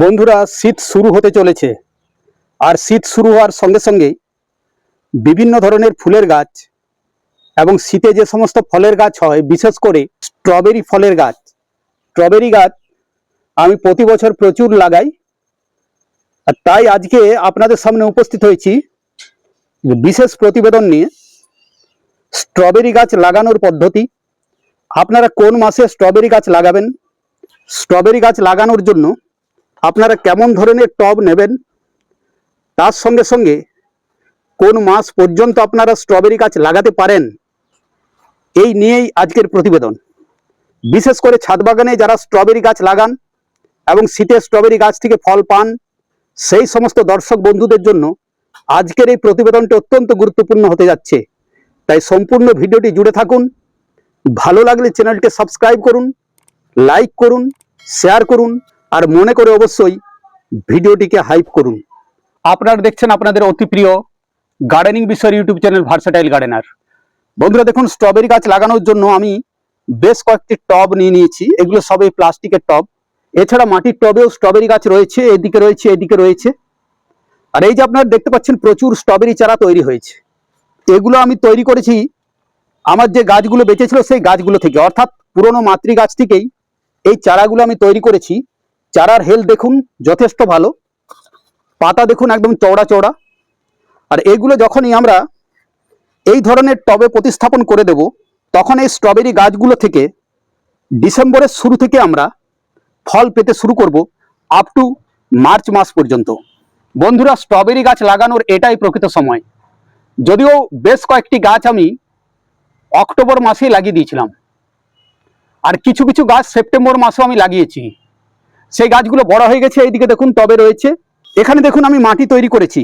বন্ধুরা, শীত শুরু হতে চলেছে। আর শীত শুরু হওয়ার সঙ্গে সঙ্গে বিভিন্ন ধরনের ফুলের গাছ এবং শীতে যে সমস্ত ফলের গাছ হয়, বিশেষ করে স্ট্রবেরি ফলের গাছ, স্ট্রবেরি গাছ আমি প্রতি বছর প্রচুর লাগাই। আর তাই আজকে আপনাদের সামনে উপস্থিত হয়েছি বিশেষ প্রতিবেদন নিয়ে। স্ট্রবেরি গাছ লাগানোর পদ্ধতি, আপনারা কোন মাসে স্ট্রবেরি গাছ লাগাবেন? স্ট্রবেরি গাছ লাগানোর জন্য আপনারা কেমন ধরনের টব নেবেন? তার সঙ্গে সঙ্গে কোন মাস পর্যন্ত আপনারা স্ট্রবেরি গাছ লাগাতে পারেন? এই নিয়েই আজকের প্রতিবেদন। বিশেষ করে ছাদ বাগানে যারা স্ট্রবেরি গাছ লাগান এবং শীতে স্ট্রবেরি গাছ থেকে ফল পান, সেই সমস্ত দর্শক বন্ধুদের জন্য আজকের এই প্রতিবেদনটি অত্যন্ত গুরুত্বপূর্ণ হতে যাচ্ছে। তাই সম্পূর্ণ ভিডিওটি জুড়ে থাকুন। ভালো লাগলে চ্যানেলটি সাবস্ক্রাইব করুন লাইক করুন শেয়ার করুন। আর মনে করে অবশ্যই ভিডিওটিকে হাইপ করুন। আপনারা দেখছেন আপনাদের অতি প্রিয় গার্ডেনিং বিষয়ের ইউটিউব চ্যানেল ভার্সাটাইল গার্ডেনার বন্ধুরা দেখুন স্ট্রবেরি গাছ লাগানোর জন্য আমি বেশ কয়েকটি টব নিয়ে নিয়েছি। এগুলো সবই প্লাস্টিকের টব। এছাড়া মাটির টবেও স্ট্রবেরি গাছ রয়েছে, এদিকে রয়েছে এদিকে রয়েছে। আর এই যে আপনারা দেখতে পাচ্ছেন, প্রচুর স্ট্রবেরি চারা তৈরি হয়েছে। এগুলো আমি তৈরি করেছি আমার যে গাছগুলো বেঁচেছিল সেই গাছগুলো থেকে। অর্থাৎ পুরনো মাতৃ গাছ থেকেই এই চারাগুলো আমি তৈরি করেছি। চারার হেলথ দেখুন, যথেষ্ট ভালো। পাতা দেখুন, একদম চওড়া চওড়া। আর এগুলো যখনই আমরা এই ধরনের টবে প্রতিস্থাপন করে দেব, তখন এই স্ট্রবেরি গাছগুলো থেকে ডিসেম্বরের শুরু থেকে আমরা ফল পেতে শুরু করব আপ টু মার্চ মাস পর্যন্ত। বন্ধুরা, স্ট্রবেরি গাছ লাগানোর এটাই প্রকৃত সময়। যদিও বেশ কয়েকটি গাছ আমি অক্টোবর মাসেই লাগিয়ে দিয়েছিলাম। আর কিছু কিছু গাছ সেপ্টেম্বর মাসেও আমি লাগিয়েছি। সেই গাছগুলো বড় হয়ে গেছে, এইদিকে দেখুন টবে রয়েছে। এখানে দেখুন আমি মাটি তৈরি করেছি।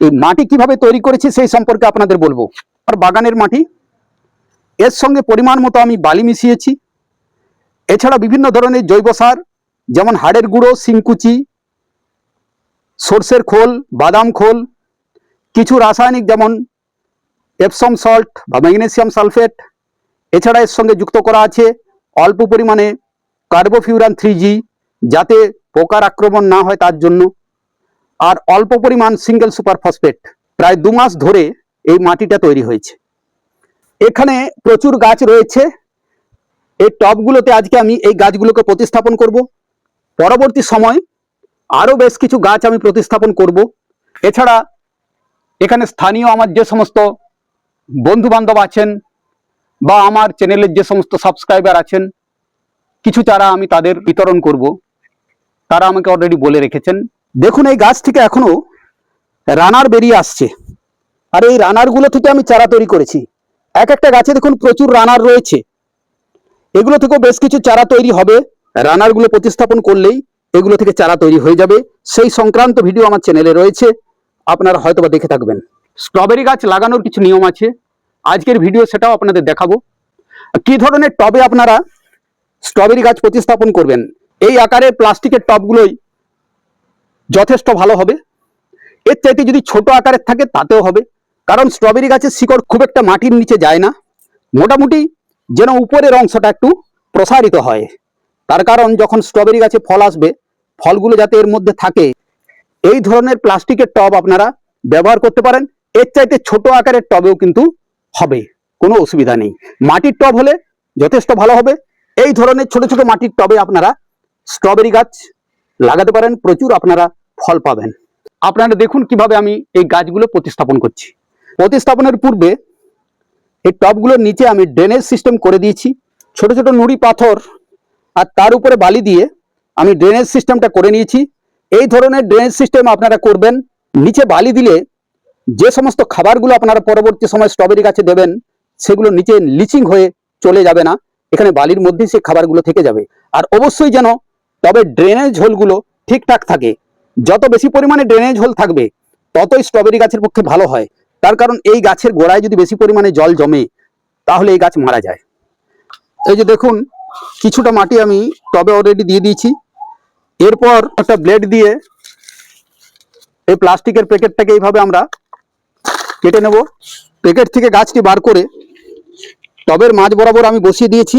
এই মাটি কীভাবে তৈরি করেছি সেই সম্পর্কে আপনাদের বলব। আর বাগানের মাটি, এর সঙ্গে পরিমাণ মতো আমি বালি মিশিয়েছি। এছাড়া বিভিন্ন ধরনের জৈব সার, যেমন হাড়ের গুঁড়ো, শিংকুচি, সর্ষের খোল, বাদাম খোল, কিছু রাসায়নিক যেমন এপসম সল্ট বা ম্যাগনেসিয়াম সালফেট এছাড়া এর সঙ্গে যুক্ত করা আছে অল্প পরিমাণে কার্বোফিউরান থ্রি জি যাতে পোকার আক্রমণ না হয় তার জন্য। আর অল্প পরিমাণ সিঙ্গেল সুপার ফসফেট প্রায় দু মাস ধরে এই মাটিটা তৈরি হয়েছে। এখানে প্রচুর গাছ রয়েছে। এই টবগুলোতে আজকে আমি এই গাছগুলোকে প্রতিস্থাপন করব। পরবর্তী সময় আরও বেশ কিছু গাছ আমি প্রতিস্থাপন করব। এছাড়া এখানে স্থানীয় আমার যে সমস্ত বন্ধু বান্ধব আছেন বা আমার চ্যানেলের যে সমস্ত সাবস্ক্রাইবার আছেন, কিছু চারা আমি তাদের বিতরণ করব। তারা আমাকে অলরেডি বলে রেখেছেন। দেখুন, এই গাছ থেকে এখনও রানার বেরিয়ে আসছে। আর এই রানারগুলো থেকে আমি চারা তৈরি করেছি। এক একটা গাছে দেখুন প্রচুর রানার রয়েছে। এগুলো থেকেও বেশ কিছু চারা তৈরি হবে। রানারগুলো প্রতিস্থাপন করলেই এগুলো থেকে চারা তৈরি হয়ে যাবে। সেই সংক্রান্ত ভিডিও আমার চ্যানেলে রয়েছে। আপনারা হয়তোবা দেখে থাকবেন। স্ট্রবেরি গাছ লাগানোর কিছু নিয়ম আছে। আজকের ভিডিও সেটাও আপনাদের দেখাবো। কি ধরনের টবে আপনারা স্ট্রবেরি গাছ প্রতিস্থাপন করবেন? এই আকারের প্লাস্টিকের টবগুলোই যথেষ্ট ভালো হবে। এর চাইতে যদি ছোট আকারের থাকে, তাতেও হবে। কারণ স্ট্রবেরি গাছের শিকড় খুব একটা মাটির নিচে যায় না। মোটামুটি যেন উপরের অংশটা একটু প্রসারিত হয়। তার কারণ যখন স্ট্রবেরি গাছে ফল আসবে, ফলগুলো যাতে এর মধ্যে থাকে, এই ধরনের প্লাস্টিকের টব আপনারা ব্যবহার করতে পারেন। এর চাইতে ছোট আকারের টবেও কিন্তু হবে, কোনো অসুবিধা নেই। মাটির টব হলে যথেষ্ট ভালো হবে। এই ধরনের ছোট ছোট মাটির টবে আপনারা স্ট্রবেরি গাছ লাগাতে পারেন, প্রচুর আপনারা ফল পাবেন। আপনারা দেখুন কীভাবে আমি এই গাছগুলো প্রতিস্থাপন করছি। প্রতিস্থাপনের পূর্বে এই টবগুলোর নিচে আমি ড্রেনেজ সিস্টেম করে দিয়েছি। ছোট ছোট নুড়ি পাথর আর তার উপরে বালি দিয়ে আমি ড্রেনেজ সিস্টেমটা করে নিয়েছি। এই ধরনের ড্রেনেজ সিস্টেম আপনারা করবেন। নিচে বালি দিলে যে সমস্ত খাবারগুলো আপনারা পরবর্তী সময় স্ট্রবেরি গাছে দেবেন, সেগুলো নিচে লিচিং হয়ে চলে যাবে না। এখানে বালির মধ্যে সেই খাবারগুলো থেকে যাবে। আর অবশ্যই যেন তবে ড্রেনেজ হোলগুলো ঠিকঠাক থাকে। যত বেশি পরিমাণে ড্রেনেজ হোল থাকবে, ততই স্ট্রবেরি গাছের পক্ষে ভালো হয়। তার কারণ এই গাছের গোড়ায় যদি বেশি পরিমাণে জল জমে, তাহলে এই গাছ মারা যায়। এই যে দেখুন, কিছুটা মাটি আমি টবে অলরেডি দিয়ে দিয়েছি। এরপর একটা ব্লেড দিয়ে এই প্লাস্টিকের প্যাকেটটাকে এইভাবে আমরা কেটে নেব। প্যাকেট থেকে গাছটি বার করে টবের মাঝ বরাবর আমি বসিয়ে দিয়েছি।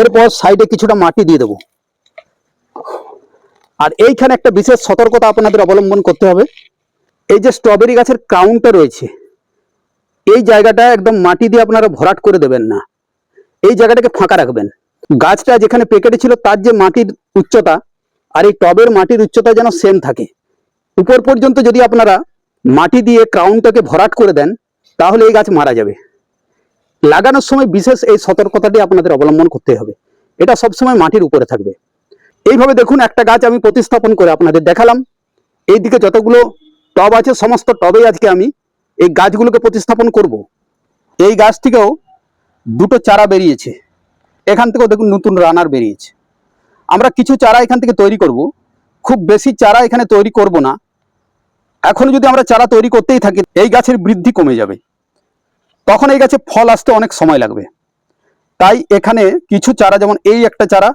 এরপর সাইডে কিছুটা মাটি দিয়ে দেবো। আর এইখানে একটা বিশেষ সতর্কতা আপনাদের অবলম্বন করতে হবে। এই যে স্ট্রবেরি গাছের ক্রাউনটা রয়েছে, এই জায়গাটা একদম মাটি দিয়ে আপনারা ভরাট করে দেবেন না। এই জায়গাটাকে ফাঁকা রাখবেন। গাছটা যেখানে পেকেটে ছিল তার যে মাটির উচ্চতা আর এই টবের মাটির উচ্চতা যেন সেম থাকে। উপর পর্যন্ত যদি আপনারা মাটি দিয়ে ক্রাউনটাকে ভরাট করে দেন, তাহলে এই গাছ মারা যাবে। লাগানোর সময় বিশেষ এই সতর্কতাটি আপনাদের অবলম্বন করতে হবে। এটা সবসময় মাটির উপরে থাকবে। এইভাবে দেখুন একটা গাছ আমি প্রতিস্থাপন করে আপনাদের দেখালাম। এইদিকে যতগুলো টব আছে, সমস্ত টবেই আজকে আমি এই গাছগুলোকে প্রতিস্থাপন করব। এই গাছ থেকেও দুটো চারা বেরিয়েছে। এখান থেকেও দেখুন নতুন রানার বেরিয়েছে। আমরা কিছু চারা এখান থেকে তৈরি করব। খুব বেশি চারা এখানে তৈরি করব না। এখন যদি আমরা চারা তৈরি করতেই থাকি, এই গাছের বৃদ্ধি কমে যাবে। তখন এই গাছে ফল আসতে অনেক সময় লাগবে। তাই এখানে কিছু চারা, যেমন এই একটা চারা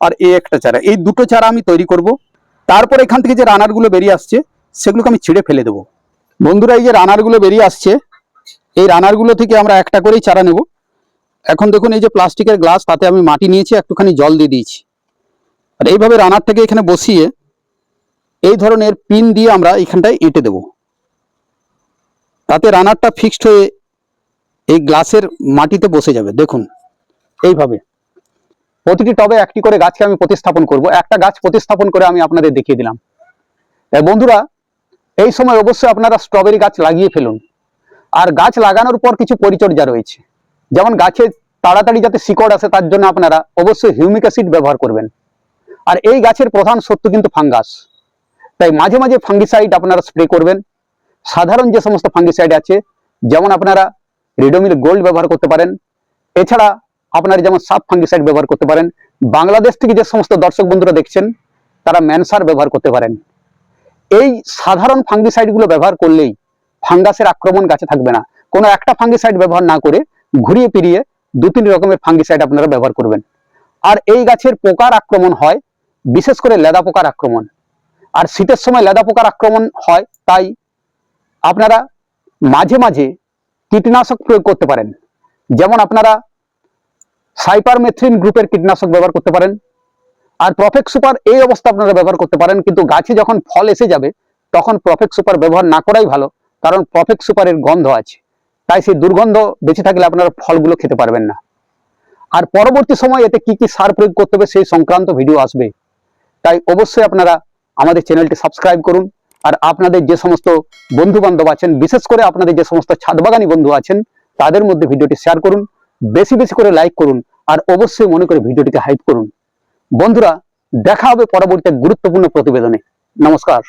আর এই একটা চারা। এই দুটো চারা আমি তৈরি করব। তারপর এখান থেকে যে রানারগুলো বেরিয়ে আসছে, সেগুলোকে আমি ছিঁড়ে ফেলে দেবো। বন্ধুরা, এই যে রানারগুলো বেরিয়ে আসছে, এই রানারগুলো থেকে আমরা একটা করেই চারা নেব। এখন দেখুন, এই যে প্লাস্টিকের গ্লাস, তাতে আমি মাটি নিয়েছি, একটুখানি জল দিয়ে দিয়েছি। আর এইভাবে রানার থেকে এখানে বসিয়ে, এই ধরনের পিন দিয়ে আমরা এখানটায় এঁটে দেব। তাতে রানারটা ফিক্সড হয়ে এই গ্লাসের মাটিতে বসে যাবে। দেখুন, এইভাবে। প্রতিটি টবে একটি করে গাছকে আমি প্রতিস্থাপন করব। একটা গাছ প্রতিস্থাপন করে আমি আপনাদের দেখিয়ে দিলাম। বন্ধুরা, এই সময় অবশ্যই আপনারা স্ট্রবেরি গাছ লাগিয়ে ফেলুন। আর গাছ লাগানোর পর কিছু পরিচর্যা রয়েছে। যেমন গাছে তাড়াতাড়ি যাতে শিকড় আসে, তার জন্য আপনারা অবশ্যই হিউমিক অ্যাসিড ব্যবহার করবেন। আর এই গাছের প্রধান শত্রু কিন্তু ফাঙ্গাস তাই মাঝে মাঝে ফাঙ্গিসাইড আপনারা স্প্রে করবেন। সাধারণ যে সমস্ত ফাঙ্গিসাইড আছে, যেমন আপনারা রিডোমিল গোল্ড ব্যবহার করতে পারেন। এছাড়া আপনারা যেমন সাব ফাঙ্গিসাইড ব্যবহার করতে পারেন, বাংলাদেশ থেকে যে সমস্ত দর্শক বন্ধুরা দেখছেন, তারা ম্যানসার ব্যবহার করতে পারেন। এই সাধারণ ফাঙ্গিসাইডগুলো ব্যবহার করলেই ফাঙ্গাসের আক্রমণ গাছে থাকবে না। কোনো একটা ফাঙ্গিসাইড ব্যবহার না করে ঘুরিয়ে ফিরিয়ে দু তিন রকমের ফাঙ্গিসাইড আপনারা ব্যবহার করবেন। আর এই গাছের পোকার আক্রমণ হয়, বিশেষ করে লেদা পোকার আক্রমণ। আর শীতের সময় লেদা পোকার আক্রমণ হয়, তাই আপনারা মাঝে মাঝে কীটনাশক প্রয়োগ করতে পারেন। যেমন আপনারা সাইপারমেথ্রিন গ্রুপের কীটনাশক ব্যবহার করতে পারেন। আর প্রফেক্ট সুপার এই অবস্থা আপনারা ব্যবহার করতে পারেন, কিন্তু গাছে যখন ফল এসে যাবে, তখন প্রফেক্ট সুপার ব্যবহার না করাই ভালো, কারণ প্রফেক্ট সুপারের গন্ধ আছে। তাই সেই দুর্গন্ধ বেঁচে থাকলে আপনারা ফলগুলো খেতে পারবেন না। আর পরবর্তী সময় এতে কি কি সার প্রয়োগ করতে হবে সেই সংক্রান্ত ভিডিও আসবে। তাই অবশ্যই আপনারা আমাদের চ্যানেলটি সাবস্ক্রাইব করুন। আর আপনাদের যে সমস্ত বন্ধু বান্ধব আছেন, বিশেষ করে আপনাদের যে সমস্ত ছাদবাগানি বন্ধু আছেন, তাদের মধ্যে ভিডিওটি শেয়ার করুন। বেশি বেশি করে লাইক করুন। আর অবশ্যই মনে করে ভিডিওটিকে হাইপ করুন। বন্ধুরা দেখা হবে পরবর্তী গুরুত্বপূর্ণ প্রতিবেদনে। নমস্কার।